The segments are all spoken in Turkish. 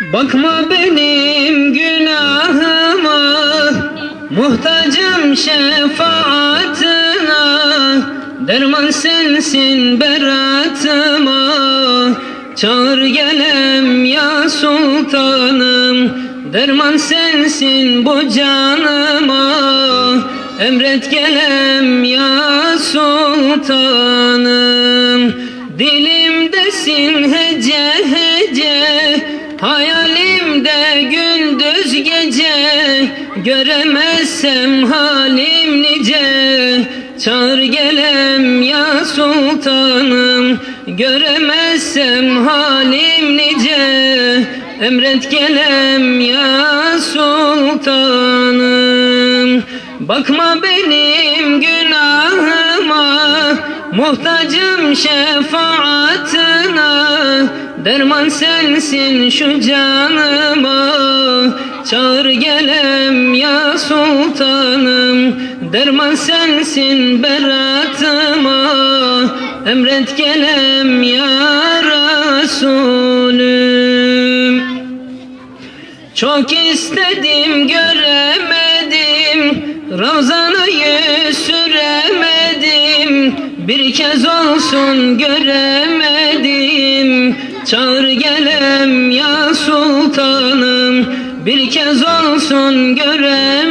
Bakma benim günahıma Muhtacım şefaatine Derman sensin beratıma. Çağır gelem ya sultanım Derman sensin bu canıma. Emret gelem ya sultanım Dilimdesin hece Hayalimde gündüz gece Göremezsem halim nice. Çağır gelem ya sultanım Göremezsem halim nice. Emret gelem ya sultanım Bakma benim günahıma Muhtacım şefaatine Derman sensin şu canıma. Çağır gelem ya sultanım Derman sensin beratıma. Emret gelem ya Resulüm. Çok istedim göremedim Ravzanayı süremedim Bir kez olsun göremedim. Çağır gelem ya sultanım. Bir kez olsun göremedim.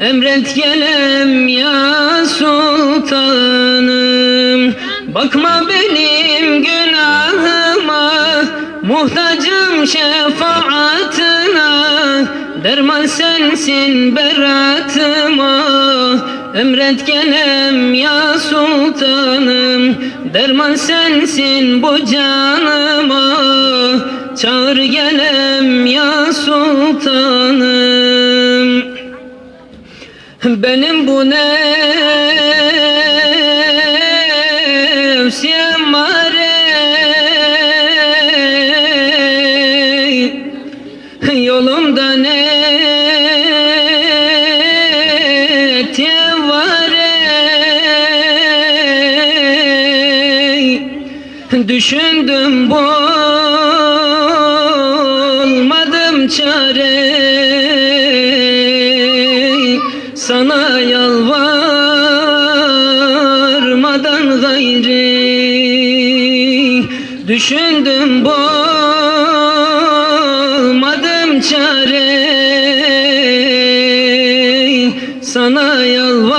Emret gelem ya sultanım. Bakma benim günahıma Muhtacım şefaatine Derman sensin beratıma Emret gelem ya sultanım. Derman sensin bu canıma Çağır gelem ya sultanım. Benim bu nefsi Düşündüm bulmadım çare. Sana yalvarmadan gayri. Düşündüm bulmadım çare. Sana yalvarmadan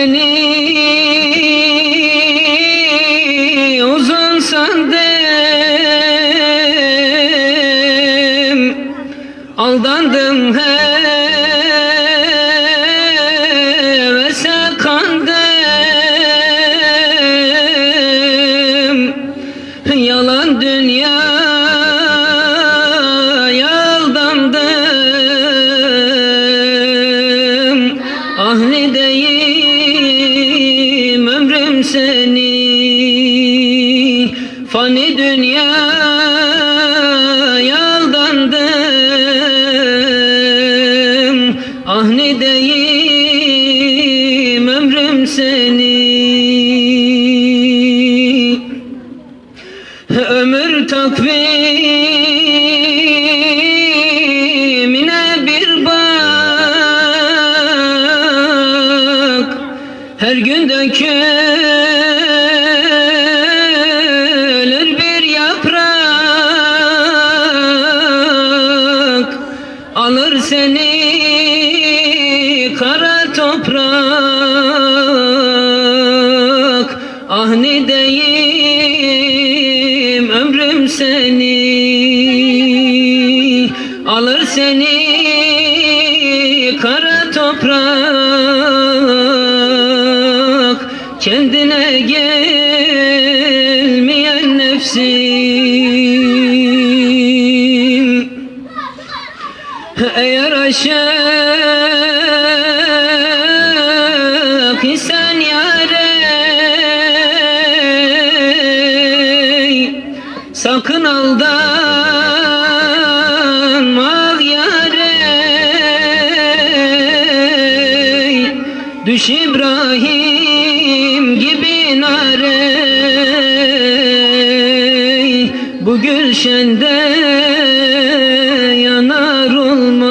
seni. Uzun sandım Aldandım hevese Fani dünya aldandım. Ah ne deyim ömrüm seni? Ömür takvimine bir bak. Her gün dökülür Ah ne deyim ömrüm seni Alır seni kara toprak. Kendine gelmeyen nefsim. Eğer aşık Sakın aldanma yâre. Düş İbrahim gibi nare. Bu gülşende yanar olmaz